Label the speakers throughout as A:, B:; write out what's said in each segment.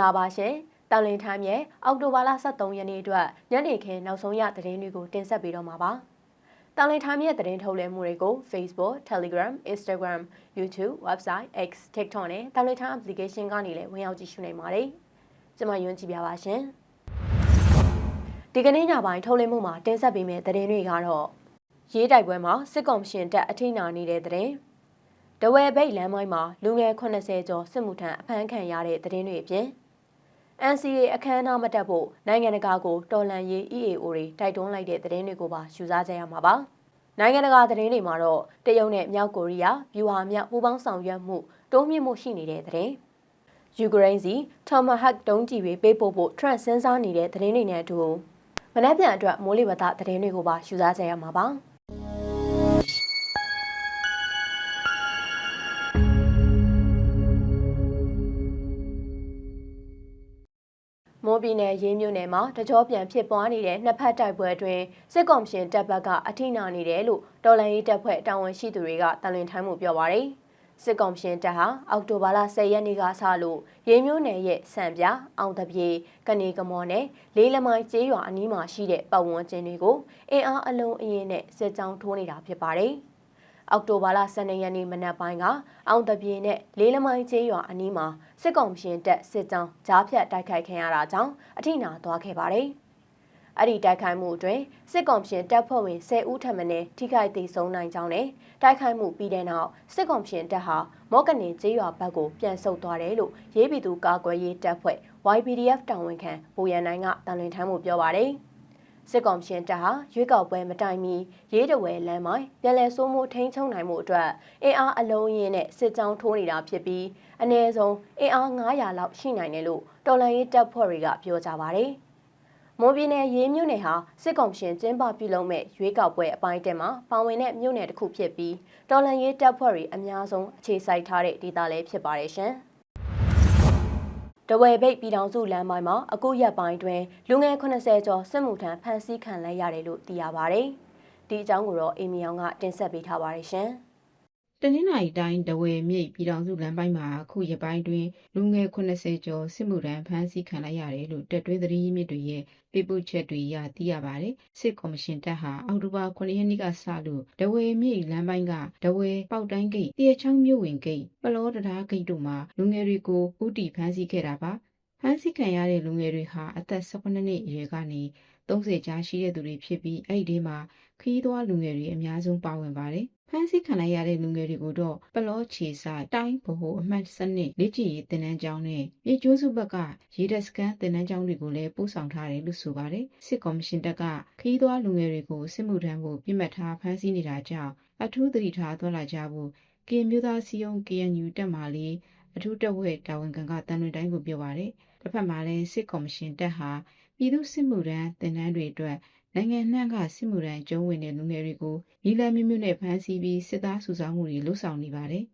A: ္ဂလာပါရှင်။တန်လင်းထိုင်းရဲ့အောက်တိုဘာလ23ရက်နေ့အတွက်ညနေခင်းနောက်ဆုံးရသတင်းတွေကိုတင်ဆက်ပေးတော့မှာပါ။တန်လင်းထိုင်းရဲ့သတင်းထုတ်လွှင့်မှုတွေကို Facebook, Telegram, Instagram, YouTube, Website, X, TikTok နဲ့တန်လင်းထိုင်း application ကနေလည်းဝင်ရောက်ကြည့်ရှုနိုင်ပါတယ်။ကျွန်မယွန်းကြည့်ပြပါရှင်။ဒီကနေ့ညပိုင်းထုတ်လွှင့်မှုမှာတင်ဆက်ပေးမယ့်သတင်းတွေကတော့ရေးတိုက်ပွဲမှာစစ်ကောင်ရှင်တပ်အထိနာနေတဲ့သတင်း။တဝဲဘိတ်လမ်းမိုင်းမှာလူငယ်80ကျော်စစ်မှုထမ်းအဖမ်းခံရတဲ့သတင်းတွေအပြင် NCA အခမ်းအနားမတက်ဖို့နိုင်ငံတကာကိုတော်လှန်ရေး EAO တွေတိုက်တွန်းလိုက်တဲ့သတင်းတွေကိုပါရှုစားကြရမှာပါ။နိုင်ငံတကာသတင်းတွေမှာတော့တရုတ်နဲ့မြောက်ကိုရီးယားဗျူဟာမြောက်ပူးပေါင်းဆောင်ရွက်မှုတိုးမြင့်မှုရှိနေတဲ့သတင်း။ယူကရိန်းစီထော်မဟတ်တုံးကြီးတွေပေးပို့ဖို့ထရန့်စဉ်းစားနေတဲ့သတင်းတွေနဲ့အတူမနက်ဖြန်အတွက်မိုးလေဝသသတင်းတွေကိုပါရှုစားကြရမှာပါ။ မိုးပြည်နယ်ရေးမြို့နယ်မှာတကြောပြန်ဖြစ်ပွားနေတဲ့နှစ်ဖက်တိုက်ပွဲအတွင်းစစ်ကောင်ရှင်တပ်ဘက်ကအထိနာနေတယ်လို့တော်လန်ရေးတပ်ဖွဲ့တာဝန်ရှိသူတွေကတန်လွင်ထိုင်းမှုပြောပါရယ်စစ်ကောင်ရှင်တပ်ဟာအောက်တိုဘာလ10ရက်နေ့ကစလို့ရေးမြို့နယ်ရဲ့စံပြအောင်တပြေကနေကမော်နဲ့လေးလမိုင်းကျေးရွာအနီးမှာရှိတဲ့ပတ်ဝန်းကျင်တွေကိုအင်အားအလုံးအရင်နဲ့စစ်ကြောင်းထိုးနေတာဖြစ်ပါတယ်။ အောက်တိုဘာလ12ရက်နေ့မနက်ပိုင်းကအောင်တပြေနဲ့လေးလမိုင်းကျေးရွာအနီးမှာစစ်ကောင်ရှင်တပ်စစ်ကြောင်းကြားဖြတ်တိုက်ခိုက်ခံရတာကြောင့်အထိနာသွားခဲ့ပါတယ်။အဲ့ဒီတိုက်ခိုက်မှုအတွင်းစစ်ကောင်ရှင်တပ်ဖွဲ့ဝင်10ဦးထပ်မံထိခိုက်ဒေဆုံးနိုင်ကြောင်းနဲ့တိုက်ခိုက်မှုပြီးတဲ့နောက်စစ်ကောင်ရှင်တပ်ဟာမော့ကနေကျေးရွာဘက်ကိုပြန်ဆုတ်သွားတယ်လို့ရေးပြည်သူကာကွယ်ရေးတပ်ဖွဲ့ YPDF တာဝန်ခံဗိုလ်ရန်နိုင်ကတန်လွင်ထမ်းမှုပြောပါတယ်။ စစ်ကောင်ရှင်တပ်ဟာရွေးကောက်ပွဲမတိုင်မီရေးတဝဲလမ်းမိုင်းပြည်လဲစိုးမှုထိန်းချုပ်နိုင်မှုအတွက်အင်အားအလုံးရင်းနဲ့စစ်ကြောင်းထိုးနေတာဖြစ်ပြီးအ ਨੇ ဆုံးအင်အား900လောက်ရှိနိုင်တယ်လို့တော်လှန်ရေးတပ်ဖွဲ့တွေကပြောကြပါတယ်။မွန်ပြည်နယ်ရေးမြို့နယ်ဟာစစ်ကောင်ရှင်ကျင်းပပြုလုပ်မဲ့ရွေးကောက်ပွဲအပိုင်းတက်မှာပါဝင်တဲ့မြို့နယ်တစ်ခုဖြစ်ပြီးတော်လှန်ရေးတပ်ဖွဲ့တွေအများဆုံးအခြေစိုက်ထားတဲ့ဒေသလည်းဖြစ်ပါတယ်ရှင်။ တဝယ်ဘိတ်ပြည်ထောင်စုလမ်းပိုင်းမှာအခုရက်ပိုင်းတွင်လူငယ်80ကျော်စစ်မှုထမ်းဖမ်းဆီးခံလိုက်ရတယ်လို့သိရပါဗျ။ဒီအကြောင်းကိုတော့အေမီအောင်ကတင်ဆက်ပေးထားပါတယ်ရှင်။
B: တနင်္လာရီတိုင်းတဝယ်မြိတ်ပြည်တော်စုလမ်းပိုင်းမှာအခုရပိုင်းတွင်လူငယ်80ကျော်စစ်မှုထမ်းဖမ်းဆီးခံလိုက်ရတယ်လို့တက်တွဲသတင်းရင်းမြစ်တွေရဲ့ပေးပို့ချက်တွေရသိရပါတယ်စစ်ကော်မရှင်တပ်ဟာအောက်တိုဘာ9ရက်နေ့ကစလို့တဝယ်မြိတ်လမ်းပိုင်းကတဝယ်ပေါက်တိုင်းဂိတ်တရချောင်းမြို့ဝင်ဂိတ်ပလောတရားဂိတ်တို့မှာလူငယ်တွေကိုဥတီဖမ်းဆီးခဲ့တာပါဖမ်းဆီးခံရတဲ့လူငယ်တွေဟာအသက်18နှစ်အရွယ်ကနေ30ကြားရှိတဲ့သူတွေဖြစ်ပြီးအဲ့ဒီမှာခီးသွွားလူငယ်တွေအများဆုံးပါဝင်ပါတယ် ဖမ်းဆီးခံလိုက်ရတဲ့လူငယ်တွေကိုတော့ပလောချေဆိုင်တိုင်းဗဟိုအမှတ်စနစ်လက်ကျင့်ရေးတင်နန်းကျောင်းနဲ့မြေကျိုးစုဘက်ကရေဒက်စကန်တင်နန်းကျောင်းတွေကိုလည်းပို့ဆောင်ထားတယ်လို့ဆိုပါတယ်စစ်ကော်မရှင်တပ်ကခီးသွွားလူငယ်တွေကိုစစ်မှုထမ်းဖို့ပြစ်မှတ်ထားဖမ်းဆီးနေတာကြောင့်အထူးသတိထားသွားလာကြဖို့ကင်မျိုးသားစီယုံ KNU တက်မှလေးအထူးတပ်ဝဲတာဝန်ခံကတန်လွင်တိုင်းကိုပြောပါတယ်တစ်ဖက်မှာလည်းစစ်ကော်မရှင်တပ်ဟာပြည်သူစစ်မှုထမ်းတင်နန်းတွေအတွက် နိုင်ငံနှံ့ကစစ်မှုထမ်းကျုံးဝင်တဲ့လူငယ်တွေကိုနီလန်မျိုးမျိုးနဲ့ဖမ်းဆီးပြီးစစ်သားစုဆောင်းမှုတွေလှုပ်ဆောင်နေပါတယ်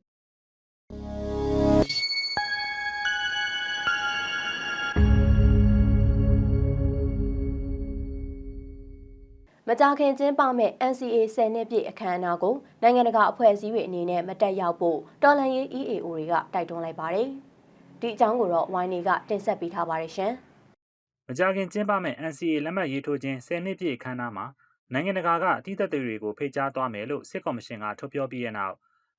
A: မကြခင်ကျင်းပမဲ့ NCA 10နှစ်ပြည့်အခမ်းအနားကိုနိုင်ငံတကာအဖွဲ့အစည်းတွေအနေနဲ့မတက်ရောက်ဖို့တော်လှန်ရေး EAO တွေကတိုက်တွန်းလိုက်ပါတယ်။ဒီအကြောင်းကိုတော့ဝိုင်းနေကတင်ဆက်ပေးထားပါတယ်ရှင်။
C: မကြခင်ကျင်းပမဲ့ NCA လက်မှတ်ရေးထိုးခြင်း10နှစ်ပြည့်အခမ်းအနားမှာနိုင်ငံတကာကအထူးသက်တွေကိုဖိတ်ကြားသွားမယ်လို့စစ်ကော်မရှင်ကထုတ်ပြောပြီးတဲ့နောက်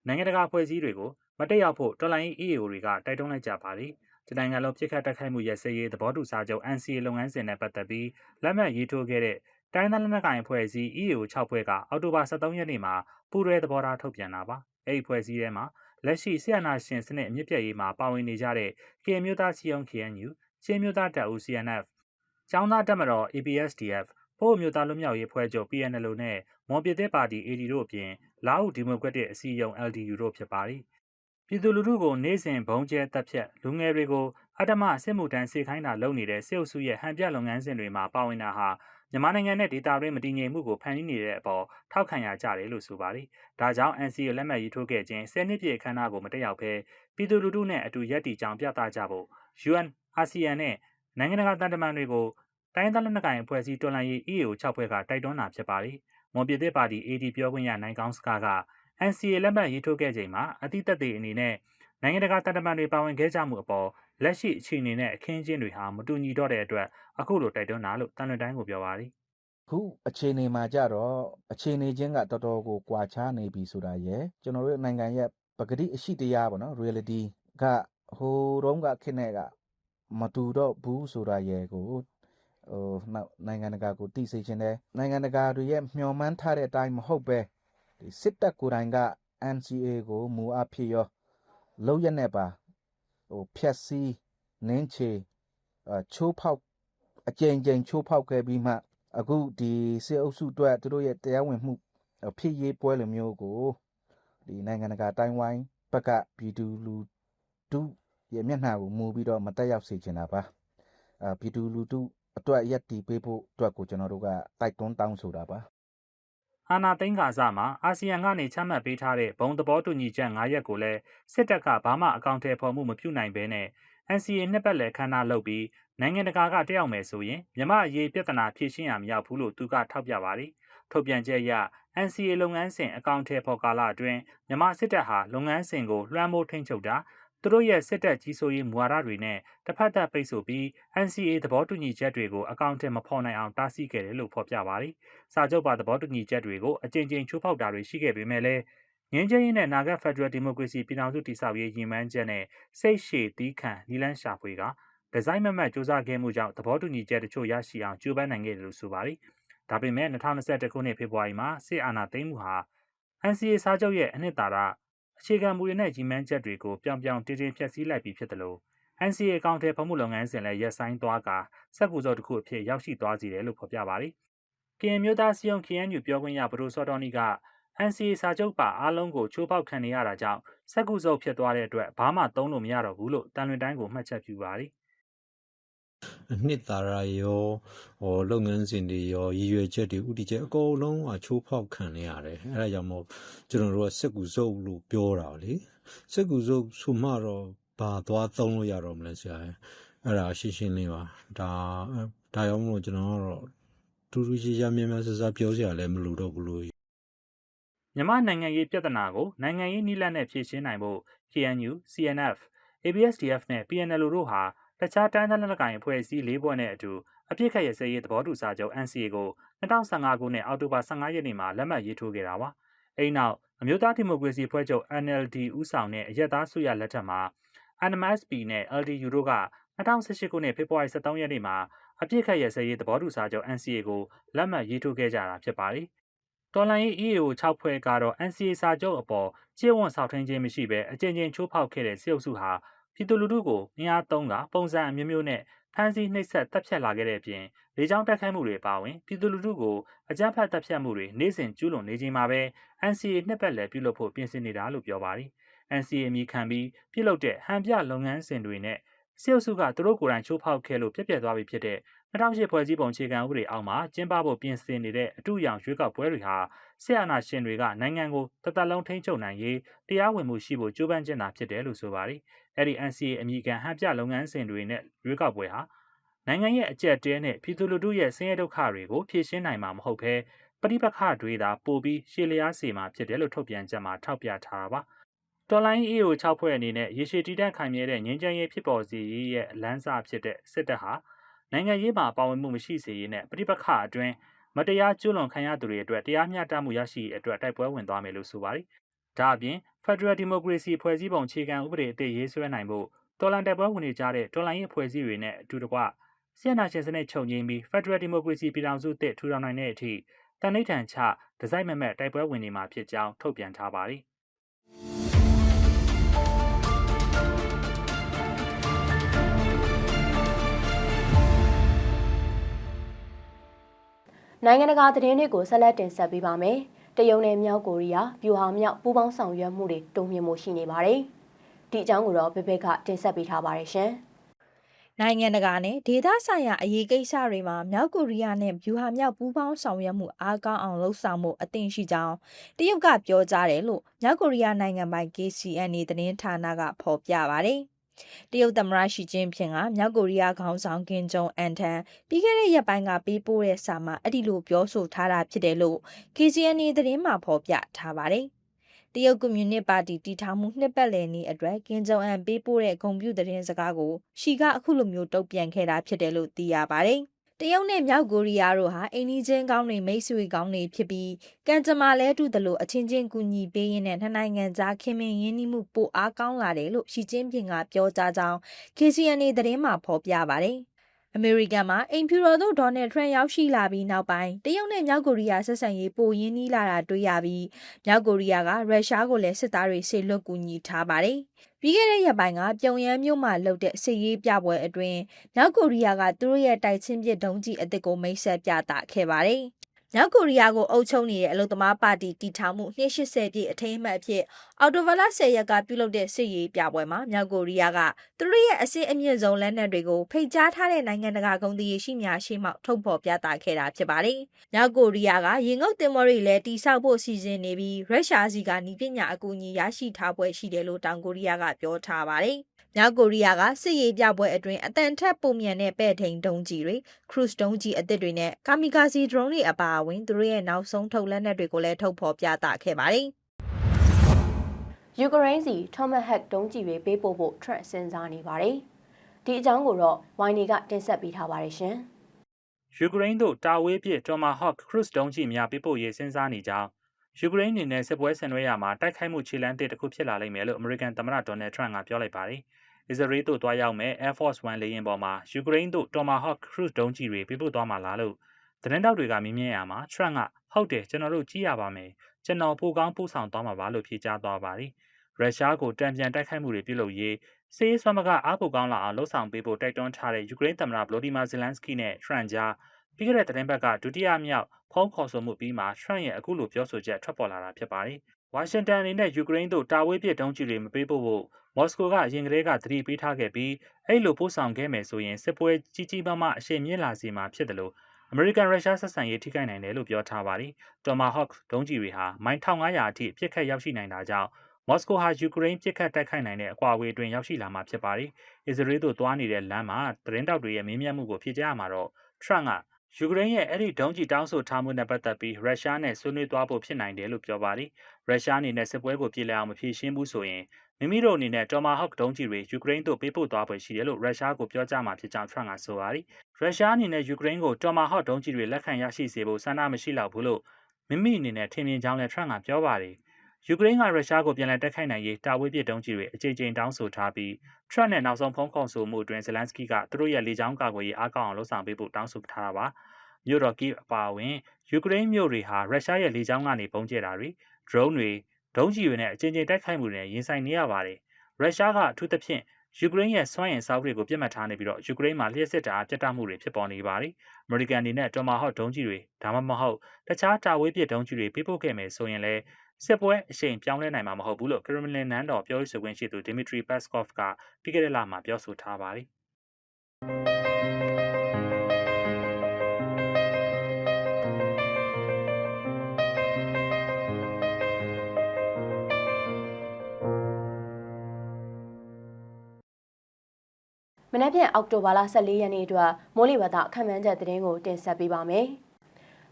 C: နိုင်ငံတကာဖွဲ့စည်းတွေကိုမတက်ရောက်ဖို့တော်လိုင်း EAO တွေကတိုက်တွန်းလိုက်ကြပါသည်။ဒီနိုင်ငံလုံးပြစ်ခတ်တိုက်ခိုက်မှုရစရေးသဘောတူစာချုပ် NCA လုပ်ငန်းစဉ်နဲ့ပတ်သက်ပြီးလက်မှတ်ရေးထိုးခဲ့တဲ့တိုင်းသားလက်နက်ကိုင်ဖွဲ့စည်း EAO 6ဖွဲ့ကအောက်တိုဘာ23ရက်နေ့မှာပူးရဲသဘောထားထုတ်ပြန်တာပါ။အဲ့ဒီဖွဲ့စည်းထဲမှာလက်ရှိဆီယနာရှင်စနစ်အမြင့်ပြည့်ရေးမှာပါဝင်နေကြတဲ့ KN မျိုးသားစီယုံ KNU ချင်းမျိုးသားတပ်ဦး CNF ကျောင်းသားတပ်မတော် ABSDF ပို့မျိုးသားလွတ်မြောက်ရေးဖွဲ့ချုပ် PNL နဲ့မွန်ပြည်သက်ပါတီ AD တို့အပြင်လာဟုဒီမိုကရက်တစ်အစည်းအရုံး LDU တို့ဖြစ်ပါတယ်။ပြည်သူလူထုကိုနေ့စဉ်ဘုံကျဲတပ်ဖြတ်လူငယ်တွေကိုအတ္တမစစ်မှုထမ်းစေခိုင်းတာလုပ်နေတဲ့စစ်အုပ်စုရဲ့ဟန်ပြလုပ်ငန်းစဉ်တွေမှာပါဝင်တာဟာမြန်မာနိုင်ငံနဲ့ဒေသတွင်းမတည်ငြိမ်မှုကိုဖန်တီးနေတဲ့အပေါ်ထောက်ခံရကြတယ်လို့ဆိုပါတယ်။ဒါကြောင့် NCA လက်မှတ်ရေးထိုးခဲ့ခြင်း10နှစ်ပြည့်အခမ်းအနားကိုမတက်ရောက်ဘဲပြည်သူလူထုနဲ့အတူရပ်တည်ကြောင်းပြသကြဖို့ UN, ASEAN နဲ့ နိုင်ငံတကာတန်တမန်တွေကိုတိုင်းသားလက်နက်ကိုင်အဖွဲ့အစည်းတော်လှန်ရေး EAO 6ဖွဲ့ကတိုက်တွန်းတာဖြစ်ပါတယ်။မွန်ပြည်သစ်ပါတီ AD ပြောခွင့်ရနိုင်ကောင်းစကားက NCA လက်မှတ်ရေးထိုးခဲ့ချိန်မှာအတိတ်သက်သေအနေနဲ့နိုင်ငံတကာတန်တမန်တွေပါဝင်ခဲ့ကြမှုအပေါ်လက်ရှိအခြေအနေနဲ့အခင်းအကျင်းတွေဟာမတူညီတော့တဲ့အတွက်အခုလိုတိုက်တွန်းတာလို့တန်လွင်တိုင်းကိုပြောပါတယ်
D: ခုအခြေအနေမှာကြတော့အခြေအနေချင်းကတော်တော်ကိုကွာခြားနေပြီဆိုတာရယ်ကျွန်တော်တို့နိုင်ငံရဲ့ပကတိအရှိတရားပေါ့နော် reality ကဟိုတုန်းကခေတ်နဲ့က မတူတော့ဘူးဆိုတာရယ်ကိုဟိုနောက်နိုင်ငံတကာကိုသိစေချင်တယ်နိုင်ငံတကာတွေရဲ့မျှော်မှန်းထားတဲ့အတိုင်းမဟုတ်ပဲဒီစစ်တပ်ကိုယ်တိုင်က NCA ကိုမူအဖြစ်ရောလုံးရက်နဲ့ပါဟိုဖြက်စီးနင်းချေအချိုးဖောက်အကြိမ်ကြိမ်ချိုးဖောက်ခဲ့ပြီးမှ အခုဒီစစ်အုပ်စုအတွက်သူတို့ရဲ့တရားဝင်မှုအဖြစ်ရေးပွဲလိုမျိုးကိုဒီနိုင်ငံတကာတိုင်းဝိုင်းဘက်ကပြည်သူလူထု ရဲ့မျက်နှာကိုမူပြီးတော့မတက်ရောက်စေချင်တာပါအာပြည်သူလူထုအတွက်ရက်တီပေးဖို့အတွက်ကိုကျွန်တော်တို့ကတိုက်တွန်းတောင်းဆိုတာပါ
C: အာနာသိန်းကာစမှာအာဆီယံကနေချမှတ်ပေးထားတဲ့ဘုံသဘောတူညီချက်9ရက်ကိုလည်းစစ်တပ်ကဘာမှအကောင့်ထဲပေါ်မှုမပြုနိုင်ဘဲနဲ့ NCA နှစ်ပတ်လည်ခမ်းနားလုပ်ပြီးနိုင်ငံတကာကတက်ရောက်မယ်ဆိုရင်မြမအရေးပြဿနာဖြေရှင်းရမရောက်ဘူးလို့သူကထောက်ပြပါတယ်။ထုတ်ပြန်ချက်အရ NCA လုပ်ငန်းစဉ်အကောင့်ထဲပေါ်ကာလအတွင်းမြမစစ်တပ်ဟာလုပ်ငန်းစဉ်ကိုလွှမ်းမိုးထိန်းချုပ်တာ သူတို့ရဲ့စစ်တပ်ကြီးစိုးရေးမူဝါဒတွေနဲ့တစ်ဖက်သက်ပိတ်ဆို့ပြီး NCA သဘောတူညီချက်တွေကိုအကောင့်ထဲမဖော်နိုင်အောင်တားဆီးခဲ့တယ်လို့ဖော်ပြပါတယ်။စာချုပ်ပါသဘောတူညီချက်တွေကိုအကြိမ်ကြိမ်ချိုးဖောက်တာတွေရှိခဲ့ပေမဲ့လည်းငင်းချင်းရင်နဲ့နာဂတ်ဖက်ဒရယ်ဒီမိုကရေစီပြည်ထောင်စုတည်ဆောက်ရေးရည်မှန်းချက်နဲ့စိတ်ရှည်တီးခံနီလန်းရှာဖွေကဒီဇိုင်းမမတ်စူးစမ်းခဲ့မှုကြောင့်သဘောတူညီချက်တချို့ရရှိအောင်ကြိုးပမ်းနိုင်ခဲ့တယ်လို့ဆိုပါတယ်။ဒါပေမဲ့2021ခုနှစ်ဖေဖော်ဝါရီမှာစစ်အာဏာသိမ်းမှုဟာ NCA စာချုပ်ရဲ့အနှစ်သာရ အခြေခံမူတွေနဲ့ကြီးမှန်းချက်တွေကိုပြောင်ပြောင်တင်းတင်းဖျက်ဆီးလိုက်ပြီးဖြစ်တယ်လို့ NCA အကောင့်ထဲဖမှုလုပ်ငန်းစဉ်လည်းရပ်ဆိုင်းသွားကစက်ကူစောတစ်ခုအဖြစ်ရောက်ရှိသွားစေတယ်လို့ဖော်ပြပါတယ်။ KN မျိုးသားစီယုံ KNU ပြောခွင့်ရဘဒိုစောတော်နီက NCA စာချုပ်ပါအားလုံးကိုချိုးပေါက်ခံနေရတာကြောင့်စက်ကူစုပ်ဖြစ်သွားတဲ့အတွက်ဘာမှသုံးလို့မရတော့ဘူးလို့တန်လွင်တိုင်းကိုမှတ်ချက်ပြုပါတယ်
E: အနှစ်သာရရောဟောလုပ်ငန်းစဉ်တွေရောရည်ရွယ်ချက်တွေဥတီချက်အကုန်လုံးအချိုးဖောက်ခံနေရတယ်အဲဒါကြောင့်မို့ကျွန်တော်တို့ကစက်ကူစုပ်လို့ပြောတာလေစက်ကူစုပ်ဆိုမှတော့ဘာသွားသုံးလို့ရတော့မလဲဆရာအဲ့ဒါရှင်းရှင်းလေးပါဒါဒါရောမလို့ကျွန်တော်ကတော့တူတူကြီးရမြင်မြဆဆပြောစရာလည်းမလိုတော့ဘူးလို့
C: မြန်မာနိုင်ငံရေးပြဿနာကိုနိုင်ငံရေးနည်းလမ်းနဲ့ဖြေရှင်းနိုင်ဖို့ KNU, CNF, ABSDF နဲ့ PNL တို့ဟာ တခြားတိုင်းဒေသလက်ကိုင်အဖွဲ့အစည်း၄ဘွဲ့နဲ့အတူအပြစ်ခတ်ရစရေးသဘောတူစာချုပ် NCA ကို2015ခုနှစ်အောက်တိုဘာ15ရက်နေ့မှာလက်မှတ်ရေးထိုးခဲ့တာပါ။အဲဒီနောက်အမျိုးသားဒီမိုကရေစီအဖွဲ့ချုပ် NLD ဦးဆောင်တဲ့အရက်သားစုရလက်ထက်မှာ NMSP နဲ့ LDU တို့က2018ခုနှစ်ဖေဖော်ဝါရီ23ရက်နေ့မှာအပြစ်ခတ်ရစရေးသဘောတူစာချုပ် NCA ကိုလက်မှတ်ရေးထိုးခဲ့ကြတာဖြစ်ပါတယ်။တော်လိုင်း EAO 6ဖွဲ့ကတော့ NCA စာချုပ်အပေါ်ခြေဝံ့ဆောက်ထင်းခြင်းမရှိဘဲအကြင်ကြင်ချိုးဖောက်ခဲ့တဲ့စစ်အုပ်စုဟာ ပြည်သူလူထုကိုအင်အားသုံးကပုံစံအမျိုးမျိုးနဲ့ဖမ်းဆီးနှိပ်စက်တပ်ဖြတ်လာခဲ့တဲ့အပြင်လေကြောင်းတိုက်ခိုက်မှုတွေပါဝင်ပြည်သူလူထုကိုအကြမ်းဖက်တပ်ဖြတ်မှုတွေနေ့စဉ်ကျူးလွန်နေချိန်မှာပဲ NCA နှစ်ပတ်လည်ပြုလုပ်ဖို့ပြင်ဆင်နေတာလို့ပြောပါတယ်။ NCA အမည်ခံပြီးပြုလုပ်တဲ့ဟန်ပြလုပ်ငန်းစဉ်တွေနဲ့စစ်အုပ်စုကသူတို့ကိုယ်တိုင်ချိုးဖောက်ခဲ့လို့ပြက်ပြက်သွားပြီဖြစ်တဲ့ 2008ဖွဲ့စည်းပုံခြေခံဥပဒေအောက်မှာကျင်းပဖို့ပြင်ဆင်နေတဲ့အတူရောင်ရွေးကောက်ပွဲတွေဟာဆီယနာရှင်တွေကနိုင်ငံကိုတသက်လုံးထိန်းချုပ်နိုင်ရေးတရားဝင်မှုရှိဖို့ကြိုးပမ်းကျင်တာဖြစ်တယ်လို့ဆိုပါတယ်။အဲ့ဒီ NCA အမည်ခံဟန်ပြလုပ်ငန်းစဉ်တွေနဲ့ရွေးကောက်ပွဲဟာနိုင်ငံရဲ့အကြက်တဲနဲ့ပြည်သူလူထုရဲ့ဆင်းရဲဒုက္ခတွေကိုဖြေရှင်းနိုင်မှာမဟုတ်ဘဲပဋိပက္ခတွေသာပိုပြီးရှေ့လျားစေမှာဖြစ်တယ်လို့ထုတ်ပြန်ချက်မှာထောက်ပြထားတာပါ။တော်လိုင်း EO 6ဖွဲ့အနေနဲ့ရေရှည်တည်တံ့ခိုင်မြဲတဲ့ငြိမ်းချမ်းရေးဖြစ်ပေါ်စေရေးရဲ့လမ်းစာဖြစ်တဲ့စစ်တပ်ဟာ နိုင်ငံရေးမှာပါဝင်မှုမရှိစေရေးနဲ့ပဋိပက္ခအတွင်းမတရားကျူးလွန်ခံရသူတွေအတွက်တရားမျှတမှုရရှိရေးအတွက်တိုက်ပွဲဝင်သွားမယ်လို့ဆိုပါတယ်။ဒါအပြင် Federal Democracy ဖွဲ့စည်းပုံခြေခံဥပဒေအသစ်ရေးဆွဲနိုင်ဖို့တော်လန်တိုက်ပွဲဝင်နေကြတဲ့တော်လန်ရေးဖွဲ့စည်းတွေနဲ့အတူတကွဆီယနာရှင်စနစ်ချုပ်ငင်းပြီး Federal Democracy ပြည်ထောင်စုအသစ်ထူထောင်နိုင်တဲ့အထိတန်ဋိဌာန်ချဒီဇိုင်းမမက်တိုက်ပွဲဝင်နေမှာဖြစ်ကြောင်းထုတ်ပြန်ထားပါတယ်။
A: နိုင်ငံတကာသတင်းတွေကိုဆက်လက်တင်ဆက်ပေးပါမယ်။တရုတ်နဲ့မြောက်ကိုရီးယားဗျူဟာမြောက်ပူးပေါင်းဆောင်ရွက်မှုတွေတိုးမြှင့်မှုရှိနေပါတယ်။ဒီအကြောင်းကိုတော့ဘက်ဘက်ကတင်ဆက်ပေးထားပါတယ်ရှင်။
F: နိုင်ငံတကာနဲ့ဒေသဆိုင်ရာအရေးကိစ္စတွေမှာမြောက်ကိုရီးယားနဲ့ဗျူဟာမြောက်ပူးပေါင်းဆောင်ရွက်မှုအားကောင်းအောင်လှုံ့ဆော်မှုအသင့်ရှိကြောင်းတရုတ်ကပြောကြားတယ်လို့မြောက်ကိုရီးယားနိုင်ငံပိုင် KCNA သတင်းဌာနကဖော်ပြပါတယ်။ တရုတ်သမ္မတရှီကျင်းဖျင်ကမြောက်ကိုရီးယားခေါင်းဆောင်ကင်ဂျုံအန်ထံပြီးခဲ့တဲ့ရက်ပိုင်းကပေးပို့တဲ့စာမှာအဲ့ဒီလိုပြောဆိုထားတာဖြစ်တယ်လို့ KCNA သတင်းမှာဖော်ပြထားပါတယ်။တတရုတ်ကွန်မြူနစ်ပါတီတည်ထောင်မှုနှစ်ပတ်လည်နေ့အတွက်ကင်ဂျုံအန်ပေးပို့တဲ့ဂုဏ်ပြုသတင်းစကားကိုရှီကအခုလိုမျိုးတုံ့ပြန်ခဲ့တာဖြစ်တယ်လို့သိရပါတယ်။ တရုတ်နဲ့မြောက်ကိုရီးယားတို့ဟာအိန္ဒိချင်းကောင်းတွေမိတ်ဆွေကောင်းတွေဖြစ်ပြီးကံကြမ္မာလဲတူတယ်လို့အချင်းချင်းကူညီပေးရင်းနဲ့နှစ်နိုင်ငံကြားခင်မင်ရင်းနှီးမှုပိုအားကောင်းလာတယ်လို့ရှီကျင်းပင်ကပြောကြားကြောင်း KCNA သတင်းမှာဖော်ပြပါတယ်။ အမေရိကန်မှာအိမ်ဖြူတော်သို့ဒေါ်နယ်ထရန့်ရောက်ရှိလာပြီးနောက်ပိုင်းတရုတ်နဲ့မြောက်ကိုရီးယားဆက်ဆံရေးပိုရင်းနှီးလာတာတွေ့ရပြီးမြောက်ကိုရီးယားကရုရှားကိုလည်းစစ်သားတွေဆေလွတ်ကူညီထားပါတယ်။ပြီးခဲ့တဲ့ရက်ပိုင်းကပြုံယမ်းမြို့မှာလှုပ်တဲ့စစ်ရေးပြပွဲအတွင်းမြောက်ကိုရီးယားကသူတို့ရဲ့တိုက်ချင်းပစ်ဒုံးကျည်အသစ်ကိုမိတ်ဆက်ပြသခဲ့ပါတယ်။ မြောက်ကိုရီးယားကိုအုပ်ချုပ်နေတဲ့အလုံသမားပါတီတည်ထောင်မှု280ပြည့်အထိမ်းအမှတ်အဖြစ်အော်တိုဘာလ10ရက်ကပြုလုပ်တဲ့စစ်ရေးပြပွဲမှာမြောက်ကိုရီးယားကသူတို့ရဲ့အစစ်အမြင့်ဆုံးလက်နက်တွေကိုဖိတ်ကြားထားတဲ့နိုင်ငံတကာကုန်သည်ရှိများရှိမှထုတ်ဖော်ပြသခဲ့တာဖြစ်ပါတယ်။မြောက်ကိုရီးယားကရေငုပ်တင်မော်တွေလည်းတိစောက်ဖို့စီစဉ်နေပြီးရုရှားစီကနီးပညာအကူအညီရရှိထားပွဲရှိတယ်လို့တောင်ကိုရီးယားကပြောထားပါတယ်။ မြောက်ကိုရီးယားကစစ်ရေးပြပွဲအတွင်းအတန်ထက်ပုံမြန်တဲ့ပဲ့ထိန်ဒုံးကြီးတွေခရုစ်ဒုံးကြီးအသစ်တွေနဲ့ကာမီကာစီဒရုန်းတွေအပါအဝင်သူတို့ရဲ့နောက်ဆုံးထုတ်လက်နက်တွေကိုလည်းထုတ်ဖော်ပြသခဲ့ပါတယ်။
A: ယူကရိန်းစီ Thomas Hack ဒုံးကျည်တွေပေးပို့ဖို့ Trump စဉ်းစားနေပါတယ်။ဒီအကြောင်းကိုတော့ Wine ကတင်ဆက်ပေးထားပါတယ်ရှင်။
C: ယူကရိန်းတို့တာဝေးပစ် Tomahawk Cruise ဒုံးကျည်များပေးပို့ရေးစဉ်းစားနေကြောင်းယူကရိန်းအနေနဲ့စစ်ပွဲဆင်နွှဲရမှာတိုက်ခိုက်မှုခြေလှမ်းတစ်တစ်ခုဖြစ်လာလိမ့်မယ်လို့အမေရိကန်သမ္မတဒေါ်နယ်ထရန့်ကပြောလိုက်ပါတယ်။ အစ္စရေးတို့တွားရောက်မဲ့ Air Force One လေယာဉ်ပေါ်မှာယူကရိန်းတို့ Tomahawk Cruise ဒုံးကျည်တွေပေးပို့သွားမှာလားလို့သတင်းတောက်တွေကမြင်မြင်ရမှာထရန့်ကဟုတ်တယ်ကျွန်တော်တို့ကြည့်ရပါမယ်။ကျွန်တော်ပိုကောင်းပို့ဆောင်သွားမှာပါလို့ဖြေကြားသွားပါတယ်။ရုရှားကိုတံပြန်တိုက်ခိုက်မှုတွေပြုလုပ်ရေးစေးဆွမ်းမကအားပိုကောင်းလာအောင်လှုံ့ဆော်ပေးဖို့တိုက်တွန်းထားတဲ့ယူကရိန်းသမ္မတဗလိုဒီမာဇီလန်စကီနဲ့ထရန့်ကြားပြီးခဲ့တဲ့သတင်းပတ်ကဒုတိယမြောက်ဖုံးခေါ်ဆိုမှုပြီးမှထရန့်ရဲ့အခုလိုပြောဆိုချက်ထွက်ပေါ်လာတာဖြစ်ပါတယ်။ ဝါရှင်တန်အနေနဲ့ယူကရိန်းတို့တာဝေးပစ်ဒုံးကျည်တွေမပေးဖို့ဖို့မော်စကိုကအရင်ကတည်းကသတိပေးထားခဲ့ပြီးအဲ့လိုပို့ဆောင်ခဲ့မယ်ဆိုရင်စစ်ပွဲကြီးကြီးမားမားအရှိန်မြင့်လာစေမှာဖြစ်တယ်လို့အမေရိကန်ရုရှားဆက်ဆံရေးထိခိုက်နိုင်တယ်လို့ပြောထားပါတယ်။ Tomahawk ဒုံးကျည်တွေဟာမိုင်1500အထိအပြစ်ခတ်ရောက်ရှိနိုင်တာကြောင့်မော်စကိုဟာယူကရိန်းပြစ်ခတ်တိုက်ခိုက်နိုင်တဲ့အကွာအဝေးအတွင်းရောက်ရှိလာမှာဖြစ်ပါတယ်။အစ္စရေးတို့သွားနေတဲ့လမ်းမှာသတင်းတောက်တွေရဲ့မေးမြန်းမှုကိုဖြေကြားရမှာတော့ထရန့်က ယူကရိန်းရဲ့အဲ့ဒီဒုံးကျည်တောင်းဆိုထားမှုနဲ့ပတ်သက်ပြီးရုရှားနဲ့ဆွေးနွေးသွားဖို့ဖြစ်နိုင်တယ်လို့ပြောပါတယ်။ရုရှားအနေနဲ့စစ်ပွဲကိုပြေလည်အောင်မဖြေရှင်းဘူးဆိုရင်မိမိတို့အနေနဲ့ Tomahawk ဒုံးကျည်တွေယူကရိန်းတို့ပေးပို့သွားဖွယ်ရှိတယ်လို့ရုရှားကိုပြောကြားမှာဖြစ်ကြောင်းထရန့်ကဆိုပါတယ်။ရုရှားအနေနဲ့ယူကရိန်းကို Tomahawk ဒုံးကျည်တွေလက်ခံရရှိစေဖို့ဆန္ဒမရှိတော့ဘူးလို့မိမိအနေနဲ့ထင်မြင်ကြောင်းလည်းထရန့်ကပြောပါတယ်။ ယူကရိန်းကရုရှားကိုပြန်လည်တိုက်ခိုက်နိုင်ရေးတာဝေးပစ်ဒုံးကျည်တွေအကြိမ်ကြိမ်တောင်းဆိုထားပြီးထရန့်နဲ့နောက်ဆုံးဖုံးခေါ်ဆိုမှုအတွင်းဇလန်စကီကသူတို့ရဲ့လေကြောင်းကာကွယ်ရေးအားကောင်းအောင်လှုံ့ဆော်ပေးဖို့တောင်းဆိုထားတာပါ။မြို့တော်ကီအပါအဝင်ယူကရိန်းမြို့တွေဟာရုရှားရဲ့လေကြောင်းကနေပုံကျဲတာတွေ drone တွေဒုံးကျည်တွေနဲ့အကြိမ်ကြိမ်တိုက်ခိုက်မှုတွေနဲ့ရင်ဆိုင်နေရပါတယ်။ရုရှားကအထူးသဖြင့်ယူကရိန်းရဲ့စွမ်းအင်စောက်တွေကိုပြစ်မှတ်ထားနေပြီးတော့ယူကရိန်းမှာလျှက်စစ်တာပြတ်တောက်မှုတွေဖြစ်ပေါ်နေပါတယ်။အမေရိကန်အနေနဲ့တော်မာဟော့ဒုံးကျည်တွေဒါမှမဟုတ်တခြားတာဝေးပစ်ဒုံးကျည်တွေပေးပို့ခဲ့မယ်ဆိုရင်လည်း စစ်ပွဲအရှိန်ပြောင်းလဲနိုင်မှာမဟုတ်ဘူးလို့ကရမလင်နန်းတော်ပြောရေးဆိုခွင့်ရှိသူဒီမီထရီပက်စကော့ဖ်ကပြီးခဲ့တဲ့လမှာပြောဆိုထားပါတယ်။
A: မနက်ဖြန်အောက်တိုဘာလ14ရက်နေ့အတွက်မိုးလေဝသခန့်မှန်းချက်သတင်းကိုတင်ဆက်ပေးပါမယ်။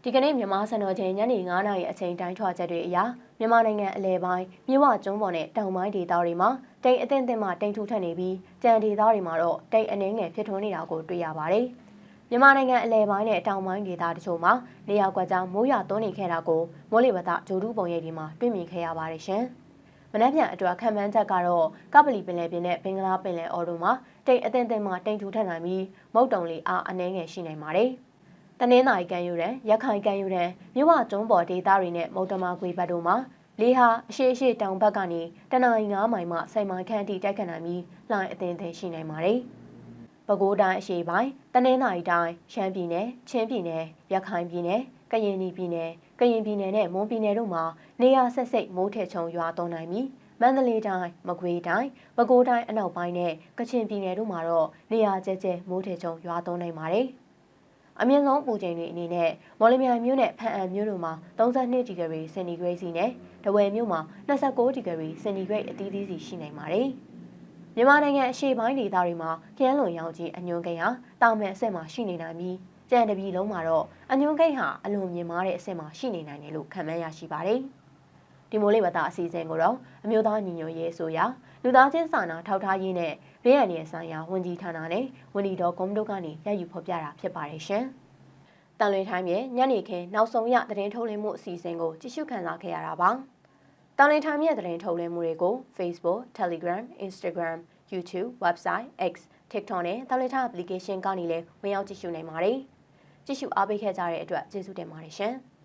A: ဒီကနေ့မြန်မာစံတော်ချိန်ညနေ9:00နာရီအချိန်တိုင်းထွာချက်တွေအရမြန်မာနိုင်ငံအလဲပိုင်းမြို့ဝကျုံးပေါ်နဲ့တောင်ပိုင်းဒေသတွေမှာတိမ်အထင်သင်မှတိမ်ထူထပ်နေပြီးကြံဒေသတွေမှာတော့တိမ်အနှင်းငယ်ဖြစ်ထွန်းနေတာကိုတွေ့ရပါတယ်။မြန်မာနိုင်ငံအလဲပိုင်းနဲ့တောင်ပိုင်းဒေသတချို့မှာနေရာကွက်ကြားမိုးရွာသွန်းနေခဲ့တာကိုမိုးလေဝသဂျိုဒူးပုံရိပ်ဒီမှာတွေ့မြင်ခဲ့ရပါတယ်ရှင်။မနက်ဖြန်အတွက်ခံမှန်းချက်ကတော့ကပလီပင်လယ်ပြင်နဲ့ဘင်္ဂလားပင်လယ်အော်တို့မှာတိမ်အထင်သင်မှတိမ်ထူထပ်နိုင်ပြီးမုတ်တုံလီအားအနှဲငယ်ရှိနိုင်ပါတယ်။ တနင်္သာရီကံယူရန်ရခိုင်ကံယူရန်မြို့ဝကျွန်းပေါ်ဒေသတွေနဲ့မုတ်တမခွေဘက်တို့မှာလေဟာအရှိအရှိတောင်ဘက်ကနေတနအီ9မိုင်မှစိုင်မိုင်ခန့်အထိတိုက်ခတ်နိုင်ပြီးလှိုင်းအသင်းသင်းရှိနိုင်ပါတယ်။ပဲခူးတိုင်းအရှိပိုင်းတနင်္သာရီတိုင်းရှမ်းပြည်နယ်ချင်းပြည်နယ်ရခိုင်ပြည်နယ်ကရင်ပြည်နယ်ကရင်ပြည်နယ်နဲ့မွန်ပြည်နယ်တို့မှာနေရာဆက်စိတ်မိုးထက်ချုံရွာသွန်းနိုင်ပြီးမန္တလေးတိုင်းမကွေးတိုင်းပဲခူးတိုင်းအနောက်ပိုင်းနဲ့ကချင်ပြည်နယ်တို့မှာတော့နေရာကျကျမိုးထက်ချုံရွာသွန်းနိုင်ပါတယ်။ အမြင့်ဆုံးပူချိန်တွေအနေနဲ့မော်လမြိုင်မြို့နဲ့ဖန်အံမြို့တို့မှာ32ဒီဂရီစင်တီဂရိတ်စီနဲ့တဝယ်မြို့မှာ29ဒီဂရီစင်တီဂရိတ်အသီးသီးစီရှိနိုင်ပါတယ်။မြန်မာနိုင်ငံအရှေ့ပိုင်းဒေသတွေမှာကျန်းလွန်ရောင်ကြီးအညွန်ကိန်းဟာတာမန်အဆင့်မှာရှိနေနိုင်ပြီးကြံတပြီလုံးမှာတော့အညွန်ကိန်းဟာအလွန်မြင့်မားတဲ့အဆင့်မှာရှိနေနိုင်တယ်လို့ခန့်မှန်းရရှိပါတယ်။ဒီမိုးလေးမသားအစီအစဉ်ကိုတော့အမျိုးသားညီညွတ်ရေးအစိုးရ လူသားချင်းစာနာထောက်ထားရေးနဲ့ဘေးရန်ရဲ့ဆိုင်ရာဝန်ကြီးဌာနနဲ့ဝန်ကြီးတော်ကွန်တို့ကနေရယူဖော်ပြတာဖြစ်ပါတယ်ရှင်။တန်လွင်ထိုင်းရဲ့ညနေခင်းနောက်ဆုံးရသတင်းထုတ်လင်းမှုအစီအစဉ်ကိုကြည့်ရှုခံစားခဲ့ရတာပါ။တန်လွင်ထိုင်းရဲ့သတင်းထုတ်လင်းမှုတွေကို Facebook, Telegram, Instagram, YouTube, Website, X, TikTok နဲ့တန်လွင်ထိုင်း application ကနေလည်းဝင်ရောက်ကြည့်ရှုနိုင်ပါတယ်။ကြည့်ရှုအားပေးခဲ့ကြတဲ့အတွက်ကျေးဇူးတင်ပါတယ်ရှင်။